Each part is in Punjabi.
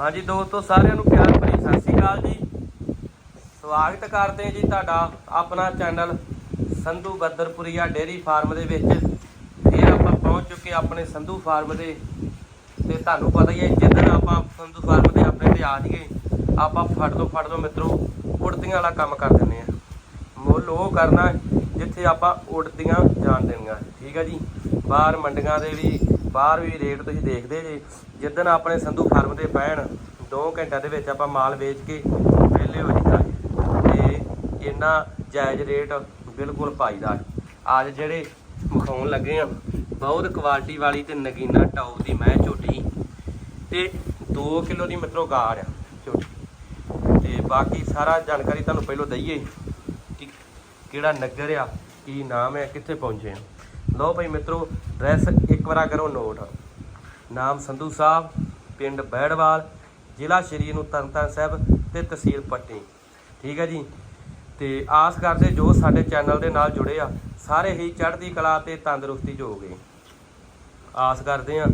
ਹਾਂਜੀ ਦੋਸਤੋ, ਸਾਰਿਆਂ ਨੂੰ ਪਿਆਰ ਭਰੀ ਸਤਿ ਸ਼੍ਰੀ ਅਕਾਲ ਜੀ। ਸਵਾਗਤ ਕਰਦੇ ਹਾਂ ਜੀ ਤੁਹਾਡਾ ਆਪਣਾ channel Sandhu Badarpuria dairy farm ਦੇ ਵਿੱਚ। ਇਹ ਆਪਾਂ ਪਹੁੰਚ ਚੁੱਕੇ ਆਪਣੇ ਸੰਧੂ ਫਾਰਮ ਦੇ। ਤੇ ਤੁਹਾਨੂੰ ਪਤਾ ਹੀ ਹੈ ਜਿੱਦਣ ਆਪਾਂ ਸੰਧੂ ਫਾਰਮ ਦੇ ਆਪਣੇ ਤੇ ਆ ਜਾਈਏ, ਆਪਾਂ ਫੜ ਤੋਂ ਫੜ ਤੋਂ ਮਿੱਤਰੋ, ਉੜਤੀਆਂ ਵਾਲਾ ਕੰਮ ਕਰ ਦਿੰਦੇ ਆ ਮੁੱਲ ਉਹ ਕਰਨਾ ਜਿੱਥੇ ਆਪਾਂ ਉੜਤੀਆਂ ਜਾਣ ਦੇਣੀਆਂ। ਠੀਕ ਆ ਜੀ? ਬਾਹਰ ਮੰਡੀਆਂ ਦੇ ਵੀ ਬਾਹਰ ਵੀ ਰੇਟ ਤੁਸੀਂ ਦੇਖਦੇ ਜੇ, ਜਿੱਦਣ ਆਪਣੇ ਸੰਧੂ ਫਾਰਮ ਤੇ ਪੈਣ 2 ਘੰਟਿਆਂ ਦੇ ਵਿੱਚ ਆਪਾਂ ਮਾਲ ਵੇਚ ਕੇ ਵਿਹਲੇ ਹੋ ਜਿੱਦਾਂਗੇ ਤੇ ਇੰਨਾ ਜਾਇਜ਼ ਰੇਟ ਬਿਲਕੁਲ ਪਾਈਦਾ। ਅੱਜ ਜਿਹੜੇ ਵਿਖਾਉਣ ਲੱਗੇ ਆ, ਬਹੁਤ ਕੁਆਲਿਟੀ ਵਾਲੀ ਤੇ ਨਗੀਨਾ ਟੌਪ ਦੀ ਮੈਂ ਝੋਟੀ ਤੇ 2 ਕਿਲੋ ਦੀ ਮਿੱਤਰੋ ਗਾੜ ਆ ਝੋਟੀ ਤੇ ਬਾਕੀ ਸਾਰਾ ਜਾਣਕਾਰੀ ਤੁਹਾਨੂੰ ਪਹਿਲਾਂ ਦਈਏ ਕਿ ਕਿਹੜਾ ਨਗਰ ਆ, ਕੀ ਨਾਮ ਹੈ, ਕਿੱਥੇ ਪਹੁੰਚੇ ਆ। ਲਓ ਭਾਈ ਮਿੱਤਰੋ ਐਡਰੈਸ ਇੱਕ ਵਾਰਾ ਕਰੋ ਨੋਟ। ਨਾਮ ਸੰਧੂ ਸਾਹਿਬ, ਪਿੰਡ ਬੈੜਵਾਲ, ਜ਼ਿਲ੍ਹਾ ਸ਼੍ਰੀ ਨੂੰ ਤਰਨਤਾਰਨ ਸਾਹਿਬ ਤੇ ਤਹਿਸੀਲ ਪੱਟੀ। ਠੀਕ ਹੈ ਜੀ? ਤੇ ਆਸ ਕਰਦੇ ਜੋ ਸਾਡੇ ਚੈਨਲ ਦੇ ਨਾਲ ਜੁੜੇ ਆ, ਸਾਰੇ ਹੀ ਚੜ੍ਹਦੀ ਕਲਾ ਤੇ ਤੰਦਰੁਸਤੀ ਚ ਹੋਗੇ ਆਸ ਕਰਦੇ ਆ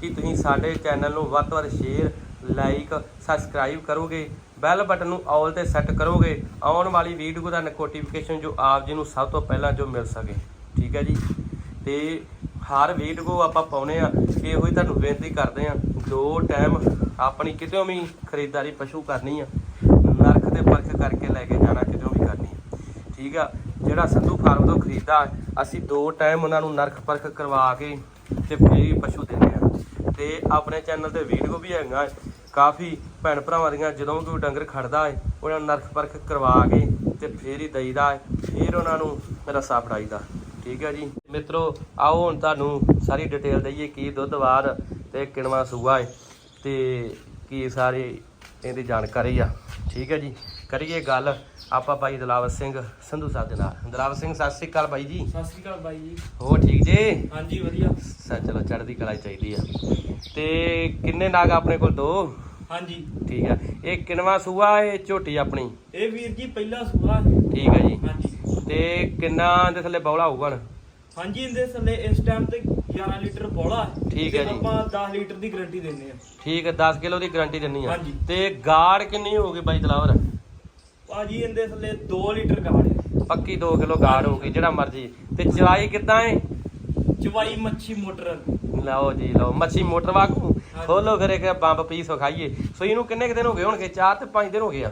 ਕਿ ਤੁਸੀਂ ਸਾਡੇ ਚੈਨਲ ਨੂੰ ਵੱਧ ਤੋਂ ਵੱਧ ਸ਼ੇਅਰ, ਲਾਈਕ, ਸਬਸਕ੍ਰਾਈਬ ਕਰੋਗੇ, ਬੈਲ ਬਟਨ ਨੂੰ ਆਲ ਤੇ ਸੈੱਟ ਕਰੋਗੇ, ਆਉਣ ਵਾਲੀ ਵੀਡੀਓ ਦਾ ਨੋਟੀਫਿਕੇਸ਼ਨ ਜੋ ਆਪ ਜੀ ਨੂੰ ਸਭ ਤੋਂ ਪਹਿਲਾਂ ਜੋ ਮਿਲ ਸਕੇ। ਠੀਕ ਹੈ ਜੀ? ਤੇ ਹਰ ਵੀਡੀਓ ਆਪਾਂ ਪਾਉਨੇ ਆ। ਇਹੋ ਹੀ ਤੁਹਾਨੂੰ ਬੇਨਤੀ ਕਰਦੇ ਆ, ਦੋ ਟਾਈਮ ਆਪਣੀ ਕਿਤੇੋਂ ਵੀ ਖਰੀਦਦਾਰੀ ਪਸ਼ੂ ਕਰਨੀ ਆ ਨਰਖ ਤੇ ਪਰਖ ਕਰਕੇ ਲੈ ਕੇ ਜਾਣਾ ਕਿਤੇੋਂ ਵੀ ਕਰਨੀ ਠੀਕ ਆ? ਜਿਹੜਾ ਸੰਧੂ ਫਾਰਮ ਤੋਂ ਖਰੀਦਦਾ, ਅਸੀਂ ਦੋ ਟਾਈਮ ਉਹਨਾਂ ਨੂੰ ਨਰਖ ਪਰਖ ਕਰਵਾ ਕੇ ਤੇ ਫਿਰ ਪਸ਼ੂ ਦਿੰਦੇ ਆ। ਤੇ ਆਪਣੇ ਚੈਨਲ ਤੇ ਵੀਡੀਓ ਵੀ ਹੈਗਾ ਕਾਫੀ ਭੈਣ ਭਰਾਵਾਂ ਦੀਆਂ, ਜਦੋਂ ਵੀ ਕੋਈ ਡੰਗਰ ਖੜਦਾ ਹੈ ਉਹਨਾਂ ਨੂੰ ਨਰਖ ਪਰਖ ਕਰਵਾ ਕੇ ਤੇ ਫੇਰ ਹੀ ਦਈਦਾ ਹੈ ਫਿਰ ਉਹਨਾਂ ਨੂੰ ਰਸਾ ਫੜਾਈਦਾ। ਠੀਕ ਹੈ ਜੀ। ਮਿੱਤਰੋ ਆਓ ਹੁਣ ਤੁਹਾਨੂੰ ਸਾਰੀ ਡਿਟੇਲ ਦਈਏ ਕੀ ਦੁੱਧ ਬਾਰ ਤੇ ਕਿਣਵਾ ਸੂਆ ਹੈ ਤੇ ਕੀ ਸਾਰੇ ਇਹਦੀ ਜਾਣਕਾਰੀ ਆ। ਠੀਕ ਹੈ ਜੀ। ਕਰੀਏ ਗੱਲ। ਆਪਾਂ ਭਾਈ ਦਲਾਵਰ ਸਿੰਘ ਸੰਧੂ ਸਾਹਿਬ ਦੇ ਨਾਲ। ਦਲਾਵਰ ਸਿੰਘ ਸਤਿ ਸ੍ਰੀ ਅਕਾਲ ਬਾਈ ਜੀ। ਸਤਿ ਸ਼੍ਰੀ ਅਕਾਲ ਬਾਈ ਜੀ। ਹੋਰ ਠੀਕ ਜੀ? ਹਾਂਜੀ ਵਧੀਆ। ਸਾ ਚਲੋ ਚੜ੍ਹਦੀ ਕਲਾ ਹੀ ਚਾਹੀਦੀ ਆ। ਤੇ ਕਿੰਨੇ ਨਾਗ ਆਪਣੇ ਕੋਲ ਦੋ? ਹਾਂਜੀ। ਠੀਕ ਆ। ਇਹ ਕਿਨਵਾ ਸੂਆ ਇਹ ਝੋਟੀ ਆਪਣੀ? ਇਹ ਵੀਰ ਜੀ ਪਹਿਲਾ ਸੂਆ। ਠੀਕ ਹੈ ਜੀ। ਹਾਂਜੀ। ਤੇ ਕਿੰਨਾ ਦੇ ਥੱਲੇ ਬੌਲਾ ਹੋਊਗਾ ਹੁਣ? ਹਾਂਜੀ ਇਹਦੇ ਥੱਲੇ ਇਸ ਟਾਈਮ ਤੇ 11 ਲੀਟਰ ਪੌਲਾ ਠੀਕ ਹੈ ਜੀ। ਆਪਾਂ 10 ਲੀਟਰ ਦੀ ਗਾਰੰਟੀ ਦਿੰਦੇ ਆ ਠੀਕ ਹੈ 10 ਕਿਲੋ ਦੀ ਗਾਰੰਟੀ ਦਿੰਨੀ ਆ। ਹਾਂਜੀ। ਤੇ ਗਾੜ ਕਿੰਨੀ ਹੋਊਗੀ ਬਾਈ ਦਲਾਵਰ ਭਾਜੀ ਇਹਦੇ ਥੱਲੇ 2 ਲੀਟਰ ਗਾੜੇ ਪੱਕੀ 2 ਕਿਲੋ ਗਾੜ ਹੋਊਗੀ ਜਿਹੜਾ ਮਰਜ਼ੀ। ਤੇ ਚਵਾਈ ਕਿੱਦਾਂ ਏ? ਚਵਾਈ ਮੱਛੀ ਮੋਟਰ ਲਓ ਜੀ ਲਓ ਮੱਛੀ ਮੋਟਰ ਹਾਂਜੀ। ਖੋਲੋ ਫਿਰ ਇੱਕ ਬੰਬ ਪੀਸ ਖਾਈਏ ਸੋ ਇਹਨੂੰ ਕਿੰਨੇ ਕੁ ਦਿਨ ਹੋ ਗਏ? ਹੋਣਗੇ? 4 ਤੇ 5 ਦਿਨ ਹੋ ਗਏ ਆ।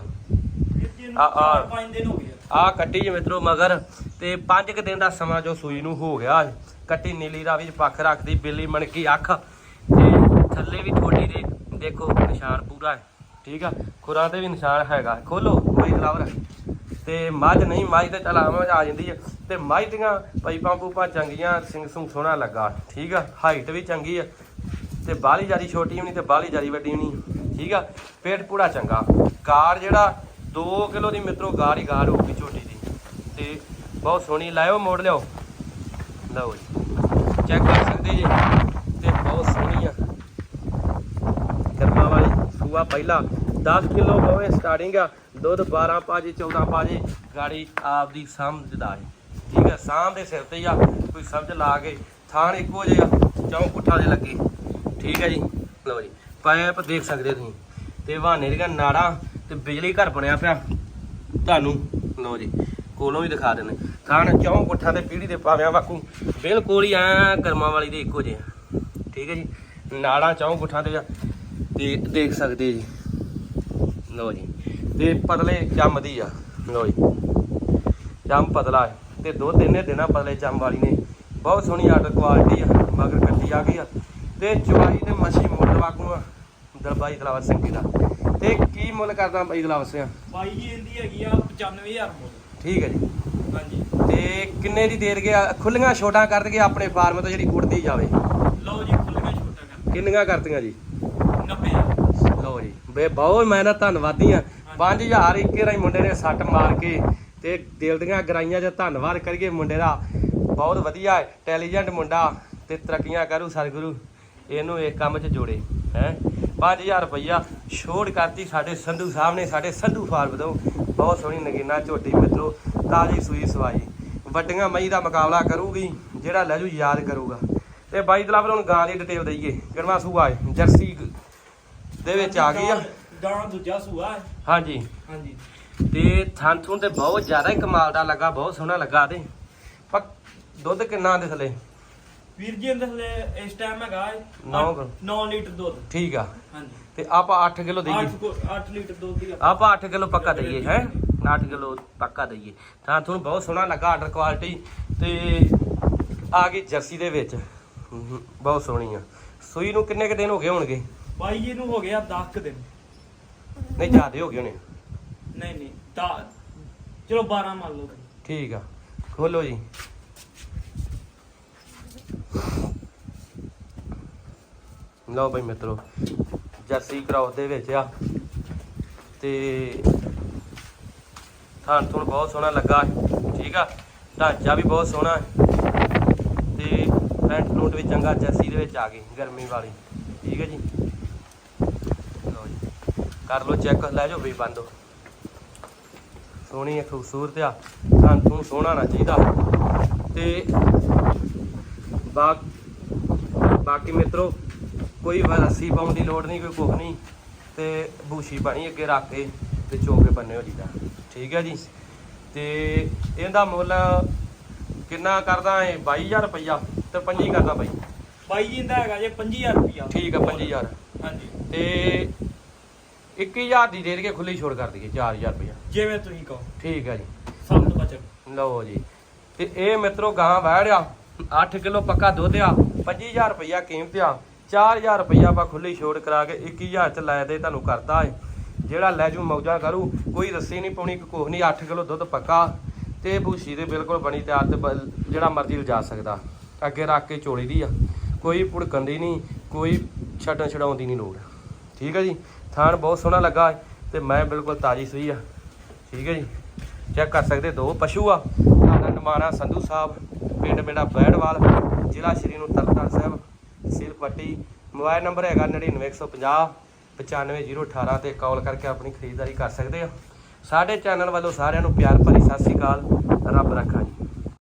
ਆ- ਆ। 5 ਦਿਨ ਹੋ ਗਏ। ਆ। ਕੱਟੀ ਜੀ ਮਿੱਤਰੋ ਮਗਰ ਤੇ 5 ਕੁ ਦਿਨ ਦਾ ਸਮਾਂ ਜੋ ਸੂਈ ਨੂੰ ਹੋ ਗਿਆ ਕੱਟੀ ਨੀਲੀ ਦਾ ਵੀ ਪੱਖ ਰੱਖਦੀ, ਬਿੱਲੀ ਮਣਕੀ ਅੱਖ। ਤੇ ਥੱਲੇ ਵੀ ਥੋੜੀ ਦੇ ਦੇਖੋ ਨਿਸ਼ਾਨ ਪੂਰਾ ਹੈ, ਠੀਕ ਆ? ਖੁਰਾਂ ਤੇ ਵੀ ਨਿਸ਼ਾਨ ਹੈਗਾ। ਖੋਲੋ, ਕੋਈ ਫਲਾਵਰ ਤੇ ਮੱਝ ਨਹੀਂ, ਮੱਝ ਤੇ ਚਲ ਆਵਾਂ, ਆ ਜਾਂਦੀ ਹੈ ਤੇ ਮੱਝ ਦੀਆਂ ਪਾਈਪਾਂ ਪੂਪਾਂ ਚੰਗੀਆਂ, ਸਿੰਘ ਸੁੰਗ ਸੋਹਣਾ ਲੱਗਾ, ਠੀਕ ਆ? ਹਾਈਟ ਵੀ ਚੰਗੀ ਆ। ਤੇ ਬਾਹਲੀ ਜਾਰੀ ਛੋਟੀ ਵੀ ਨਹੀਂ ਤੇ ਬਾਲੀ ਜਾਰੀ ਵੱਡੀ ਵੀ ਨਹੀਂ ਠੀਕ ਆ? ਪੇਟ ਪੂੜਾ ਚੰਗਾ। ਕਾਰ ਜਿਹੜਾ 2 ਕਿਲੋ ਦੀ ਮਿੱਤਰੋ ਗਾੜ ਹੀ ਗਾੜ ਹੋਊਗੀ ਛੋਟੀ ਦੀ। ਤੇ ਬਹੁਤ ਸੋਹਣੀ, ਲਾਇਓ ਮੋੜ ਲਿਓ ਲਓ ਜੀ ਚੈੱਕ ਕਰ ਸਕਦੇ ਜੀ। ਤੇ ਬਹੁਤ ਸੋਹਣੀ ਆ। ਕਰਮਾ ਵਾਲੀ ਸੂਆ ਪਹਿਲਾ 10 ਕਿਲੋ ਹੋਵੇ ਸਟਾਰਟਿੰਗ ਆ। ਦੁੱਧ 12 ਪਾਜੀ 14 ਪਾਜੀ, ਗਾੜੀ ਆਪ ਦੀ ਸਮਝਦਾ ਹੈ ਠੀਕ ਆ, ਸਾਂਭ ਦੇ ਸਿਰ ਤੇ ਆ। ਕੋਈ ਸਮਝ ਲਾ ਕੇ ਥਾਣ ਇੱਕੋ ਜਿਹਾ ਚੌਂ ਪੁੱਠਾ ਦੇ ਲੱਗੇ। ਠੀਕ ਹੈ ਜੀ, ਲਓ ਜੀ ਪਾਇਪ ਦੇਖ ਸਕਦੇ ਤੁਸੀਂ। ਤੇ ਵਾਹਨੇ ਦੀਆਂ ਨਾੜਾਂ ਤੇ ਬਿਜਲੀ ਘਰ ਬਣਿਆ ਪਿਆ। ਤੁਹਾਨੂੰ ਲਓ ਜੀ, ਕੋਲੋਂ ਵੀ ਦਿਖਾ ਦਿੰਦੇ। ਥਾਣ ਚੌਂ ਪੁੱਠਾਂ 'ਤੇ ਪੀੜੀ ਦੇ ਪਾਵਿਆਂ ਵਾਕੂ ਬਿਲਕੁਲ ਹੀ ਐ ਕਰਮਾਂ ਵਾਲੀ ਦੇ ਇੱਕੋ ਜਿਹੇ ਠੀਕ ਹੈ ਜੀ? ਨਾੜਾਂ ਚੌਂ ਪੁੱਠਾਂ ਤੇ ਆ। ਤੇ ਦੇਖ ਸਕਦੇ ਜੀ। ਲਓ ਜੀ, ਤੇ ਪਤਲੇ ਚੰਮ ਦੀ ਆ। ਲਓ ਜੀ, ਚੰਮ ਪਤਲਾ ਹੈ। ਤੇ ਦੁੱਧ ਇਹਨੇ ਦੇਣਾ ਪਤਲੇ ਚੰਮ ਵਾਲੀ ਨੇ। ਬਹੁਤ ਸੋਹਣੀ ਆਰਡਰ ਕੁਆਲਿਟੀ ਆ, ਮਗਰ ਕੱਟੀ ਆ ਗਈ ਆ। ਤੇ ਚਵਾਈ ਤੇ ਮੱਛੀ ਮੁੱਲ ਵਾਕੂ ਆ। ਦਰਬਾਈ ਤਲਾਵਰ ਸਿੰਘ ਜੀ ਦਾ। ਤੇ ਕੀ ਮੁੱਲ ਕਰਦਾ ਬਾਈ ਤਲਾਵਰ ਸਿੰਘ ਬਾਈ ਜੀ ਇਹਦੀ ਹੈਗੀ ਆ 95000 ਮੁੱਲ। ਠੀਕ ਹੈ ਜੀ। ਹਾਂਜੀ। ਤੇ ਕਿੰਨੇ ਦੀ ਦੇ ਦਗੇ ਖੁੱਲੀਆਂ ਛੋਟਾਂ ਕਰ ਦਗੇ ਆਪਣੇ ਫਾਰਮ ਤੋਂ ਜਿਹੜੀ ਉੜਦੀ ਜਾਵੇ। ਲਓ ਜੀ ਖੁੱਲੀਆਂ ਛੋਟਾ ਕਰ ਕਿੰਨੀਆਂ ਕਰਤੀਆਂ ਜੀ? 90000 ਲਓ ਜੀ। ਬੇ ਬਹੁਤ ਮੈਂ ਨਾ ਧੰਨਵਾਦੀ ਆ। 5000 ਇੱਕੇ ਰਾਈ ਮੁੰਡੇ ਨੇ ਸੱਟ ਮਾਰ ਕੇ ਤੇ ਦਿਲ ਦੀਆਂ ਗਰਾਈਆਂ 'ਚ ਧੰਨਵਾਦ ਕਰੀਏ ਮੁੰਡੇ ਦਾ। ਬਹੁਤ ਵਧੀਆ ਹੈ ਇੰਟੈਲੀਜੈਂਟ ਮੁੰਡਾ ਤੇ ਤਰੱਕੀਆਂ ਕਰੂ ਸਤਿਗੁਰੂ। ਇਹਨੂੰ ਇਹ ਕੰਮ 'ਚ ਜੋੜੇ ਹੈ? 5000 ਰੁਪਈਆ ਛੋੜ ਕਰਤੀ ਸਾਡੇ ਸੰਧੂ ਸਾਹਿਬ ਨੇ ਸਾਡੇ ਸੰਧੂ ਫਾਰਮ ਤੋਂ। ਬਹੁਤ ਸੋਹਣੀ ਨਗੀਨਾ ਝੋਟੀ ਮਿੱਤਰੋ ਤਾਜੀ ਸੂਈ ਸਵਾਈ। ਵੱਡੀਆਂ ਮਈ ਦਾ ਮੁਕਾਬਲਾ ਕਰੂਗੀ ਜਿਹੜਾ ਲੈ ਜੂ ਯਾਦ ਕਰੂਗਾ। ਤੇ ਬਾਈ ਦਲਾਵਰ ਹੁਣ ਗਾਂ ਦੀ ਡਿਟੇਲ ਦਈਏ। ਕਿਰਮਾ ਸੂਆ ਜਰਸੀ ਦੇ ਵਿੱਚ ਆ ਗਈ ਆ। ਗਾਂ ਦੂਜਾ ਸੂਆ ਹਾਂਜੀ। ਹਾਂਜੀ। ਤੇ ਥਾਂ ਥੂੰ ਤੇ ਬਹੁਤ ਜ਼ਿਆਦਾ ਹੀ ਕਮਾਲ ਦਾ ਲੱਗਾ ਬਹੁਤ ਸੋਹਣਾ ਲੱਗਾ ਤੇ। ਪਰ ਦੁੱਧ ਕਿੰਨਾ ਦੇ ਥਲੇ? ਵੀਰ ਜੀ ਥੱਲੇ ਇਸ ਟਾਈਮ ਹੈਗਾ ਨੌ ਕੁ। 9 ਲੀਟਰ ਦੁੱਧ। ਠੀਕ ਆ। ਹਾਂਜੀ। ਤੇ ਆਪਾਂ 8 ਕਿਲੋ ਦਈਏ। 8 8 ਲੀਟਰ ਦੁੱਧ ਦੀ ਆਪਾਂ। 8 ਕਿਲੋ ਪੱਕਾ ਦਈਏ ਹੈ? 8 ਕਿਲੋ ਪੱਕਾ ਦਈਏ। ਤਾਂ ਤੁਹਾਨੂੰ ਬਹੁਤ ਸੋਹਣਾ ਲੱਗਾ ਆਰਡਰ ਕੁਆਲਿਟੀ ਤੇ ਆ ਗਈ ਜਰਸੀ ਦੇ ਵਿੱਚ। ਹਮ, ਬਹੁਤ ਸੋਹਣੀ ਆ। ਸੂਈ ਨੂੰ ਕਿੰਨੇ ਕ ਦਿਨ ਹੋ ਗਏ ਹੋਣਗੇ? ਬਾਈ ਜੀ ਨੂੰ ਹੋ ਗਿਆ 10 ਕੁ ਦਿਨ। ਨਹੀਂ ਜ਼ਿਆਦੇ ਹੋ ਗਏ ਹੋਣੇ। ਨਹੀਂ ਨਹੀਂ ਦਾ ਚਲੋ 12 ਮੰਨ ਲਓ। ਤੁਸੀਂ। ਠੀਕ ਆ। ਖੋਲੋ ਜੀ। ਲਓ ਬਈ ਮਿੱਤਰੋ, ਜਰਸੀ ਕਰਾਉਸ ਦੇ ਵਿੱਚ ਆ। ਤੇ ਥਾਂ ਥੁਣ ਬਹੁਤ ਸੋਹਣਾ ਲੱਗਾ, ਠੀਕ ਆ? ਢਾਂਚਾ ਵੀ ਬਹੁਤ ਸੋਹਣਾ। ਹੈ ਤੇ ਪੈਂਟ ਫਲੂਟ ਵੀ ਚੰਗਾ ਜਰਸੀ ਦੇ ਵਿੱਚ ਆ ਗਈ, ਗਰਮੀ ਵਾਲੀ, ਠੀਕ ਹੈ ਜੀ? ਲਓ ਜੀ, ਕਰ ਲਓ ਚੈੱਕ, ਲੈ ਜਾਓ ਵੀ ਬੰਦੋ। ਸੋਹਣੀ ਹੈ ਖੂਬਸੂਰਤ ਆ। ਥਾਂ ਥੂਣ ਸੋਹਣਾ ਨਾ ਚਾਹੀਦਾ। ਤੇ ਬਾਕੀ ਮਿੱਤਰੋ ਕੋਈ ਰੱਸੀ ਪਾਉਣ ਦੀ ਲੋੜ ਨਹੀਂ ਕੋਈ ਕੁਝ ਨਹੀਂ। ਤੇ ਬੂਸ਼ੀ ਬਣੀ ਅੱਗੇ ਰੱਖ ਕੇ ਤੇ ਚੋਕੇ ਬੰਨੇ ਹੋ ਜੀਦਾ ਠੀਕ ਹੈ ਜੀ? ਤੇ ਇਹਦਾ ਮੁੱਲ ਕਿੰਨਾ ਕਰਦਾ ਹੈ 22000 ਰੁਪਈਆ ਤੇ 25 ਕਰਦਾ ਬਾਈ। ਬਾਈ ਜੀ ਦਾ ਹੈਗਾ ਜੇ 25000 ਰੁਪਿਆ ਠੀਕ ਆ 25000 ਹਾਂਜੀ। ਤੇ 21000 ਦੀ ਦੇ ਕੇ ਖੁੱਲੀ ਛੋੜ ਕਰ ਦਈਏ 4000 ਰੁਪਈਆ। ਜਿਵੇਂ ਤੁਸੀਂ ਕਹੋ। ਠੀਕ ਹੈ ਜੀ। ਸਭ ਤੋਂ ਲਓ ਜੀ। ਤੇ ਇਹ ਮਿੱਤਰੋ ਗਾਂ ਵਹਿੜਿਆ 8 ਕਿਲੋ ਪੱਕਾ ਦੁੱਧ ਆ 25000 ਰੁਪਈਆ ਕੀਮਤ ਆ। 4000 ਰੁਪਈਆ ਆਪਾਂ ਖੁੱਲੀ ਛੋੜ ਕਰਾ ਕੇ 21000 ਚ ਲੈ ਦੇ ਤੁਹਾਨੂੰ ਕਰਦਾ ਏ। ਜਿਹੜਾ ਲੈ ਜੂ ਮੌਜਾ ਕਰੂ, ਕੋਈ ਰੱਸੀ ਨਹੀਂ ਪਾਉਣੀ, ਕੋਈ ਕੁਛ ਨਹੀਂ 8 ਕਿਲੋ ਦੁੱਧ ਪੱਕਾ ਤੇ ਭੂਸੀ ਦੇ ਬਿਲਕੁਲ ਬਣੀ ਤਿਆਰ ਤੇ ਬ- ਜਿਹੜਾ ਮਰਜ਼ੀ ਲਿਜਾ ਸਕਦਾ। ਅੱਗੇ ਰੱਖ ਕੇ ਚੋਲੀ ਦੀ ਆ। ਕੋਈ ਭੁੜਕਣ ਦੀ ਨਹੀਂ, ਕੋਈ ਛੱਡਣ ਛਡਾਉਣ ਦੀ ਨਹੀਂ ਲੋੜ। ਠੀਕ ਹੈ ਜੀ? ਥਾਣ ਬਹੁਤ ਸੋਹਣਾ ਲੱਗਾ ਤੇ ਮੈਂ ਬਿਲਕੁਲ ਤਾਜੀ ਸਹੀ ਆ। ਠੀਕ ਹੈ ਜੀ? ਚੈੱਕ ਕਰ ਸਕਦੇ ਦੋ ਪਸ਼ੂ ਆ। ਸਾਡਾ ਨਮਾਣਾ ਸੰਧੂ ਸਾਹਿਬ, ਪਿੰਡ ਮੇਰਾ ਬੈੜਵਾਲ, ਜ਼ਿਲ੍ਹਾ ਸ਼੍ਰੀ ਨੂੰ ਤਰਨਤਾਰਨ ਸਾਹਿਬ। ਸਿਰ ਪੱਟੀ। ਮੋਬਾਈਲ ਨੰਬਰ ਹੈਗਾ 99150 95018 ਤੇ ਕਾਲ ਕਰਕੇ ਆਪਣੀ ਖਰੀਦਦਾਰੀ ਕਰ ਸਕਦੇ ਆ ਸਾਡੇ ਚੈਨਲ ਵੱਲੋਂ ਸਾਰਿਆਂ ਨੂੰ ਪਿਆਰ ਭਰੀ ਸਤਿ ਸ਼੍ਰੀ ਅਕਾਲ। ਰੱਬ ਰੱਖਾ ਜੀ।